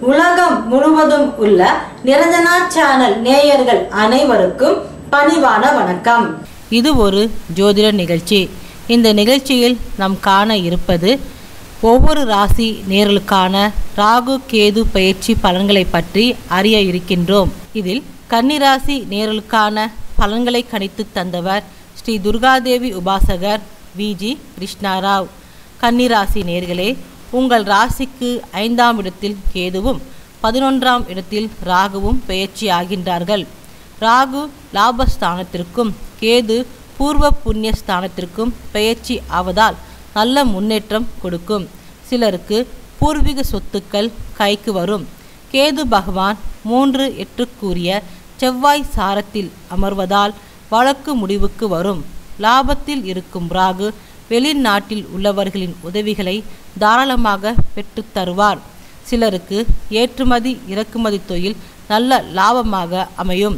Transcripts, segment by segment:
முழுவதும் உள்ள நிரஞ்சனா சேனல் நேயர்கள் அனைவருக்கும் பணிவான வணக்கம். இது ஒரு ஜோதிட நிகழ்ச்சி. இந்த நிகழ்ச்சியில் நாம் காண இருப்பது ஒவ்வொரு ராசி நேர்களுக்கான ராகு கேது பயிற்சி பலன்களை பற்றி அறிய இருக்கின்றோம். இதில் கன்னிராசி நேர்களுக்கான பலன்களை கணித்து தந்தவர் ஸ்ரீ துர்காதேவி உபாசகர் விஜி கிருஷ்ணாராவ். கன்னிராசி நேர்களே உங்கள் ராசிக்கு ஐந்தாம் இடத்தில் கேதுவும் பதினொன்றாம் இடத்தில் ராகுவும் பெயர்ச்சி ஆகின்றார்கள். ராகு லாபஸ்தானத்திற்கும் கேது பூர்வ புண்ணிய ஸ்தானத்திற்கும் பெயர்ச்சி ஆவதால் நல்ல முன்னேற்றம் கொடுக்கும். சிலருக்கு பூர்வீக சொத்துக்கள் கைக்கு வரும். கேது பகவான் மூன்று எட்டுக்குரிய செவ்வாய் சாரத்தில் அமர்வதால் வழக்கு முடிவுக்கு வரும். லாபத்தில் இருக்கும் ராகு வெளிநாட்டில் உள்ளவர்களின் உதவிகளை தாராளமாக பெற்றுத்தருவார் சிலருக்கு ஏற்றுமதி இறக்குமதி தொழில் நல்ல லாபமாக அமையும்.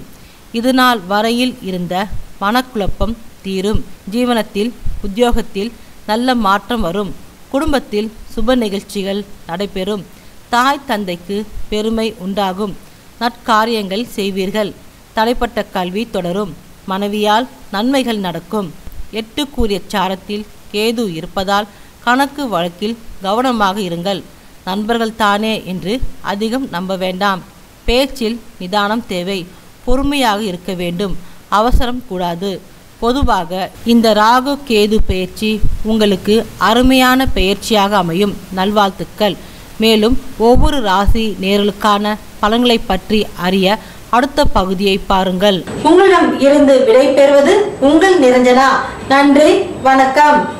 இதுநாள் வரையில் இருந்த மனக்குழப்பம் தீரும். ஜீவனத்தில் உத்தியோகத்தில் நல்ல மாற்றம் வரும். குடும்பத்தில் சுப நிகழ்ச்சிகள் நடைபெறும். தாய் தந்தைக்கு பெருமை உண்டாகும். நற்காரியங்கள் செய்வீர்கள். தடைப்பட்ட கல்வி தொடரும். மனைவியால் நன்மைகள் நடக்கும். எட்டு கூறிய சாரத்தில் கேது இருப்பதால் கணக்கு வழக்கில் கவனமாக இருங்கள். நண்பர்கள் தானே என்று அதிகம் நம்ப வேண்டாம். பேச்சில் நிதானம் தேவை. பொறுமையாக இருக்க வேண்டும். அவசரம் கூடாது. பொதுவாக இந்த ராகு கேது பயிற்சி உங்களுக்கு அருமையான பயிற்சியாக அமையும். நல்வாழ்த்துக்கள். மேலும் ஒவ்வொரு ராசி நேர்களுக்கான பலன்களை பற்றி அறிய அடுத்த பகுதியை பாருங்கள். உங்களிடம் இருந்து விடை பெறுவது உங்கள் நிரஞ்சனா. நன்றி. வணக்கம்.